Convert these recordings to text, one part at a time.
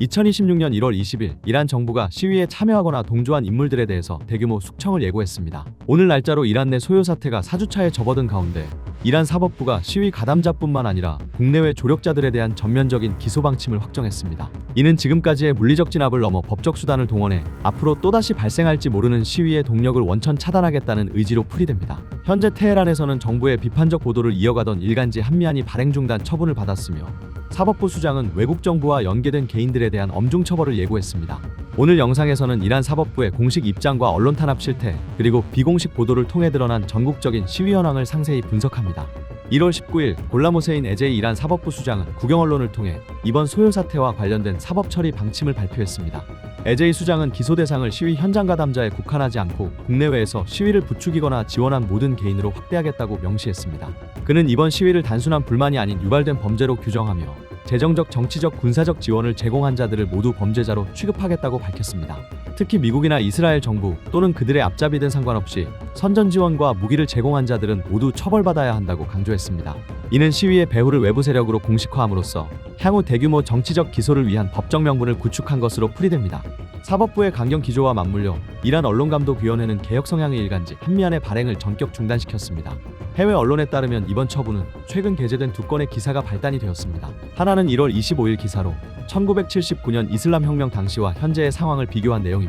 2026년 1월 20일 이란 정부가 시위에 참여하거나 동조한 인물들에 대해서 대규모 숙청을 예고했습니다. 오늘 날짜로 이란 내 소요 사태가 4주차에 접어든 가운데 이란 사법부가 시위 가담자뿐만 아니라 국내외 조력자들에 대한 전면적인 기소 방침을 확정했습니다. 이는 지금까지의 물리적 진압을 넘어 법적 수단을 동원해 앞으로 또다시 발생할지 모르는 시위의 동력을 원천 차단하겠다는 의지로 풀이됩니다. 현재 테헤란에서는 정부의 비판적 보도를 이어가던 일간지 한미안이 발행 중단 처분을 받았으며 사법부 수장은 외국 정부와 연계된 개인들에 대한 엄중 처벌을 예고했습니다. 오늘 영상에서는 이란 사법부의 공식 입장과 언론 탄압 실태, 그리고 비공식 보도를 통해 드러난 전국적인 시위 현황을 상세히 분석합니다. 1월 19일 골라모세인 에제이 이란 사법부 수장은 국영 언론을 통해 이번 소요 사태와 관련된 사법 처리 방침을 발표했습니다. 에제이 수장은 기소 대상을 시위 현장 가담자에 국한하지 않고 국내외에서 시위를 부추기거나 지원한 모든 개인으로 확대하겠다고 명시했습니다. 그는 이번 시위를 단순한 불만이 아닌 유발된 범죄로 규정하며 재정적, 정치적, 군사적 지원을 제공한 자들을 모두 범죄자로 취급하겠다고 밝혔습니다. 특히 미국이나 이스라엘 정부 또는 그들의 앞잡이든 상관없이 선전 지원과 무기를 제공한 자들은 모두 처벌받아야 한다고 강조했습니다. 이는 시위의 배후를 외부 세력으로 공식화함으로써 향후 대규모 정치적 기소를 위한 법적 명분을 구축한 것으로 풀이됩니다. 사법부의 강경 기조와 맞물려 이란 언론감독위원회는 개혁 성향의 일간지 한미안의 발행을 전격 중단시켰습니다. 해외 언론에 따르면 이번 처분은 최근 게재된 두 건의 기사가 발단이 되었습니다. 하나는 1월 25일 기사로 1979년 이슬람 혁명 당시와 현재의 상황을 비교한 내용입니다.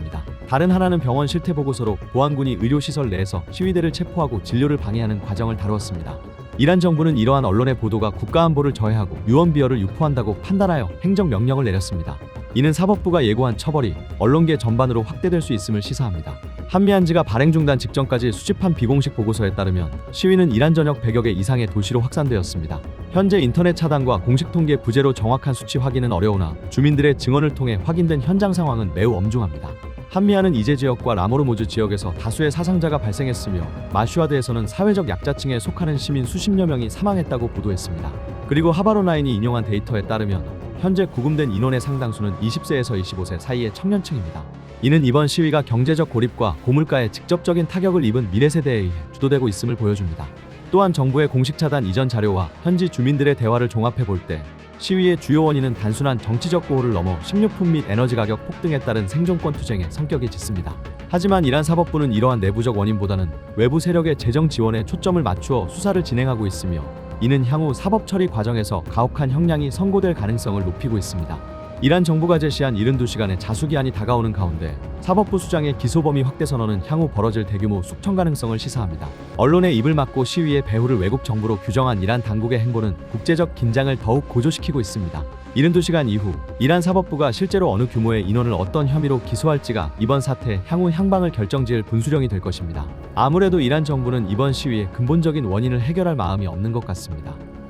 다른 하나는 병원 실태 보고서로 보안군이 의료시설 내에서 시위대를 체포하고 진료를 방해하는 과정을 다루었습니다. 이란 정부는 이러한 언론의 보도가 국가안보를 저해하고 유언비어를 유포한다고 판단하여 행정명령을 내렸습니다. 이는 사법부가 예고한 처벌이 언론계 전반으로 확대될 수 있음을 시사합니다. 한미안지가 발행 중단 직전까지 수집한 비공식 보고서에 따르면 시위는 이란 전역 100여 개 이상의 도시로 확산되었습니다. 현재 인터넷 차단과 공식 통계 부재로 정확한 수치 확인은 어려우나 주민들의 증언을 통해 확인된 현장 상황은 매우 엄중합니다. 한미안은 이제 지역과 라모르모즈 지역에서 다수의 사상자가 발생했으며 마슈아드에서는 사회적 약자층에 속하는 시민 수십여 명이 사망했다고 보도했습니다. 그리고 하바로나인이 인용한 데이터에 따르면 현재 구금된 인원의 상당수는 20세에서 25세 사이의 청년층입니다. 이는 이번 시위가 경제적 고립과 고물가에 직접적인 타격을 입은 미래 세대에 의해 주도되고 있음을 보여줍니다. 또한 정부의 공식 차단 이전 자료와 현지 주민들의 대화를 종합해 볼 때 시위의 주요 원인은 단순한 정치적 고호를 넘어 식료품 및 에너지 가격 폭등에 따른 생존권 투쟁의 성격이 짙습니다. 하지만 이란 사법부는 이러한 내부적 원인보다는 외부 세력의 재정 지원에 초점을 맞추어 수사를 진행하고 있으며 이는 향후 사법 처리 과정에서 가혹한 형량이 선고될 가능성을 높이고 있습니다. 이란 정부가 제시한 72시간의 자수기한이 다가오는 가운데 사법부 수장의 기소 범위 확대 선언은 향후 벌어질 대규모 숙청 가능성을 시사합니다. 언론의 입을 막고 시위의 배후를 외국 정부로 규정한 이란 당국의 행보는 국제적 긴장을 더욱 고조시키고 있습니다. 72시간 이후 이란 사법부가 실제로 어느 규모의 인원을 어떤 혐의로 기소할지가 이번 사태 향후 향방을 결정지을 분수령이 될 것입니다. 아무래도 이란 정부는 이번 시위의 근본적인 원인을 해결할 마음이 없는 것 같습니다.